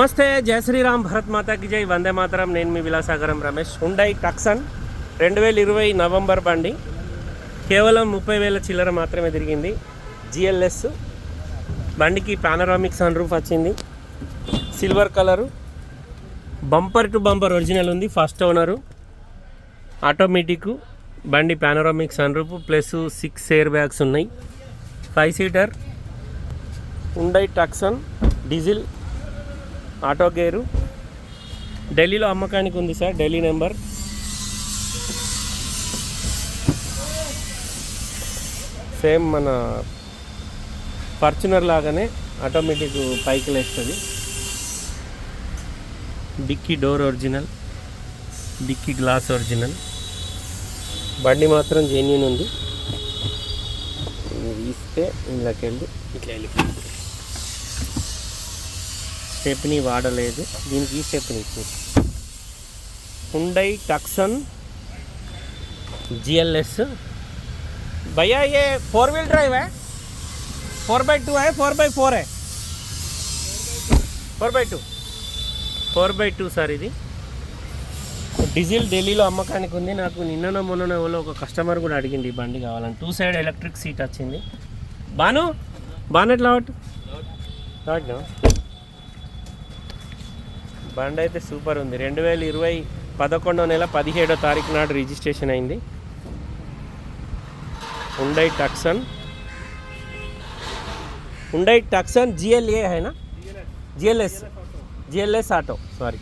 నమస్తే జయ శ్రీరామ్ భరత్ మాతాకి జై వందే మాతరం. నేను మీ విలాసాగరం రమేష్. హుండై టక్సన్ రెండు వేల ఇరవై నవంబర్ బండి. కేవలం ముప్పై వేల చిల్లర మాత్రమే తిరిగింది. జిఎల్ఎస్ బండికి పానరామిక్ సన్ రూఫ్ వచ్చింది. Silver colour. Bumper to bumper original ఉంది ఫస్ట్ ఓనరు. ఆటోమేటిక్ బండి panoramic sun roof plus six air bags ఉన్నాయి. Five seater. Hyundai Tucson diesel auto gear. ఢిల్లీలో అమ్మకానికి ఉంది సార్ ఢిల్లీ నెంబర్. సేమ్ మన ఫార్చునర్ లాగానే ఆటోమేటిక్ పైకి లేస్తుంది. Dickey door original dickey glass original. బండి మాత్రం జెన్యున్ ఉంది. ఇస్తే ఇందులోకి వెళ్ళి ఇట్లా వెళ్ళిపోయింది స్టెప్ని వాడలేదు దీనికి ఈ స్టెప్ని ఇచ్చింది హుండై టక్సన్ జిఎల్ఎస్ भैया ये फोर व्हील ड्राइव है फोर बाई टू है फोर बाई फोर है four by two four by two sir ఇది డీజిల్ ఢిల్లీలో అమ్మకానికి ఉంది నాకు నిన్ననో మొన్ననో ఎవరో ఒక కస్టమర్ కూడా అడిగింది ఈ బండి కావాలని టూ సైడ్ ఎలక్ట్రిక్ సీట్ వచ్చింది బాను బాను ఎట్లా వాటు వాటినా బండి అయితే సూపర్ ఉంది. రెండు వేల ఇరవై పదకొండో నెల పదిహేడో తారీఖు నాడు రిజిస్ట్రేషన్ అయింది. Hyundai Tucson Hyundai Tucson GLA హైనా GLS GLS auto sorry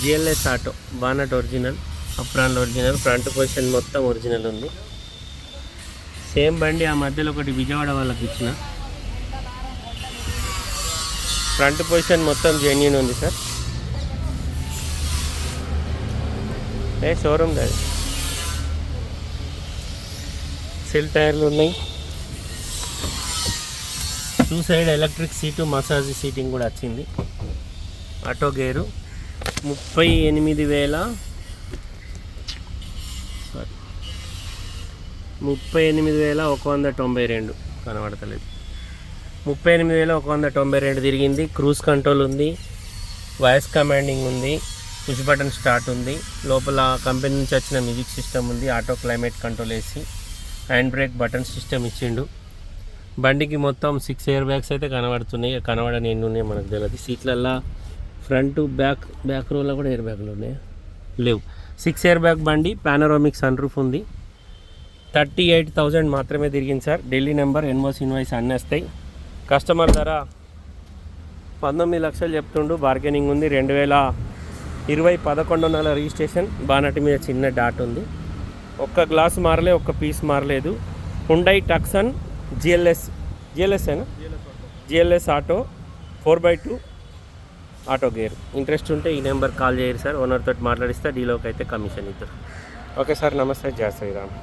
GLS auto bonnet original apron original front position మొత్తం ఒరిజినల్ ఉంది. సేమ్ బండి ఆ మధ్యలో ఒకటి విజయవాడ వాళ్ళకి ఇచ్చిన. ఫ్రంట్ పొజిషన్ మొత్తం జెన్యున్ ఉంది సార్ ఏ షోరూమ్ కాదు సెల్ టైర్లు ఉన్నాయి. Two side electric seat massage seating కూడా వచ్చింది. ఆటో గేరు ముప్పై ఎనిమిది వేల సారీ ముప్పై ఎనిమిది వేల ఒక వంద తొంభై రెండు కనబడతలేదు. ముప్పై ఎనిమిది వేల ఒక వంద తొంభై రెండు తిరిగింది. క్రూజ్ కంట్రోల్ ఉంది. వాయిస్ కమాండింగ్ ఉంది. పుష్ బటన్ స్టార్ట్ ఉంది. లోపల కంపెనీ నుంచి వచ్చిన మ్యూజిక్ సిస్టమ్ ఉంది ఆటో క్లైమేట్ కంట్రోల్ వేసి హ్యాండ్ బ్రేక్ బటన్ సిస్టమ్ ఇచ్చిండు. బండికి మొత్తం సిక్స్ ఎయిర్ బ్యాగ్స్ అయితే కనబడుతున్నాయి. కనబడని ఎన్ని ఉన్నాయి మనకు తెలియదు సీట్లల్లో ఫ్రంట్ బ్యాక్ బ్యాక్ రోలో కూడా ఎయిర్ బ్యాగ్లు ఉన్నాయి. లేవు. సిక్స్ ఎయిర్ బ్యాగ్ బండి పానరోమిక్ సన్ రూఫ్ ఉంది. థర్టీ ఎయిట్ థౌజండ్ మాత్రమే తిరిగింది sir. Delhi number NOCs invoice అన్నీ వస్తాయి. కస్టమర్ ధర పంతొమ్మిది లక్షలు చెప్తుండు. బార్గెనింగ్ ఉంది. రెండు వేల ఇరవై పదకొండు నెల రిజిస్ట్రేషన్ బానటి మీద చిన్న డాట్ ఉంది. ఒక్క గ్లాస్ మారలే ఒక్క పీస్ మారలేదు. Hyundai Tucson GLS జిఎల్ఎస్ఏనా GLS auto four by two auto gear. Interest ఉంటే ఈ నెంబర్ కాల్ చేయరు సార్. ఓనర్ తోటి మాట్లాడిస్తే డీలోకి అయితే కమిషన్ ఇద్దరు ఓకే సార్ నమస్తే జయ శ్రీరామ్.